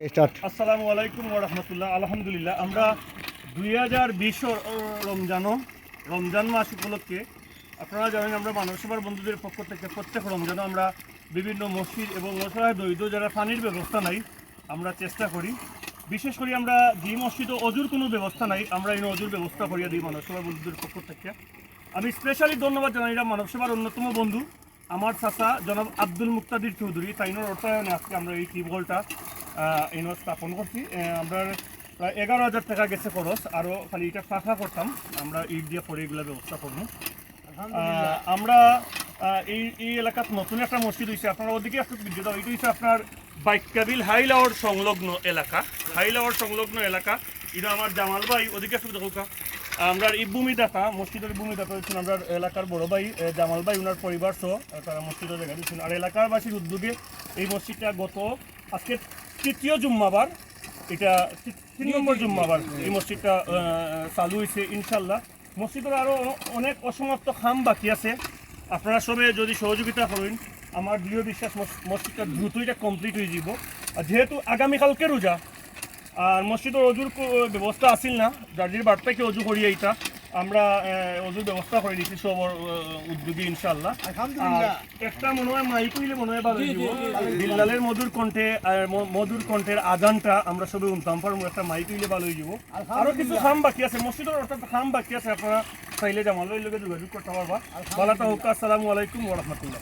আসসালামু আলাইকুম রহমতুল্লাহ। আলহামদুলিল্লাহ, আমরা দুই হাজার বিশ রমজানও, রমজান মাস উপলক্ষে, আপনারা জানেন আমরা মানবসভার বন্ধুদের পক্ষ থেকে প্রত্যেক রমজানও আমরা বিভিন্ন মসজিদ এবং অসহায় দরিদ্র যারা পানির ব্যবস্থা নাই, আমরা চেষ্টা করি। বিশেষ করে আমরা যে মসজিদে অজুর কোনো ব্যবস্থা নাই, আমরা এই অজুর ব্যবস্থা করিয়া দিই মানব সেবার বন্ধুদের পক্ষ থেকে। আমি স্পেশালি ধন্যবাদ জানাই এরা মানব সেবার অন্যতম বন্ধু, আমার চাচা জনাব আব্দুল মুক্তাদির চৌধুরী। তাইনোর অর্থায়নে আজকে আমরা এই টিউবওয়েলটা ইনো স্থাপন করছি। আমরা প্রায় এগারো হাজার টাকা গেছে খরচ আরও খালি এটা ফাঁকা করতাম। আমরা ইট দিয়ে পরে এগুলো ব্যবস্থা করব। আমরা এই এই এলাকাত নতুন একটা মসজিদ হয়েছে আপনারা ওদিকে একটু দাও। এটা হচ্ছে আপনার বাইকাবিল হাইলাওয়ার সংলগ্ন এলাকা। হাইলাওয়ার সংলগ্ন এলাকা। এটা আমার জামাল ভাই ওদিকে একটু দেখো। আমরা এই ভূমিদাতা মসজিদের ভূমিদাতা হচ্ছেন আমরা এলাকার বড় ভাই জামাল ভাই। ওনার পরিবার সহ তারা মসজিদের জায়গা দিচ্ছেন আর এলাকাবাসীর উদ্যোগে এই মসজিদটা গত আজকে তৃতীয় জুম্মাবার, এটা তিন নম্বর জুম্মাবার, এই মসজিদটা চালু হয়েছে ইনশাল্লাহ মসজিদের আরও অনেক অসমাপ্ত খাম বাকি আছে। আপনারা সবে যদি সহযোগিতা করেন, আমার দৃঢ় বিশ্বাস মস- মসজিদটা দ্রুত এটা কমপ্লিট হয়ে যাব আর যেহেতু আগামীকালকে রোজা, আর মসজিদের অজুর ব্যবস্থা আসিল না যার বাড়ি থেকে অজু করিয়ে এটা আমরা অজুর ব্যবস্থা করে দিচ্ছি সব উদ্যোগে ইনশাল্লাহ একটা মনে হয় মাইক হইলে মনে হয় ভালো হইব। বিল্লালের মধুর কণ্ঠে মধুর কণ্ঠের আজানটা আমরা সবাই উনতাম পারব একটা মাইক হইলে ভালো হয়ে যাব। আরও কিছু খাম বাকি আছে মসজিদের অর্থাৎ খাম বাকি আছে আপনারা চাইলে জামালের লোকে যোগাযোগ করতে পারবা। ভালো হোক আসসালামু আলাইকুম ওরহমতুল্লাহ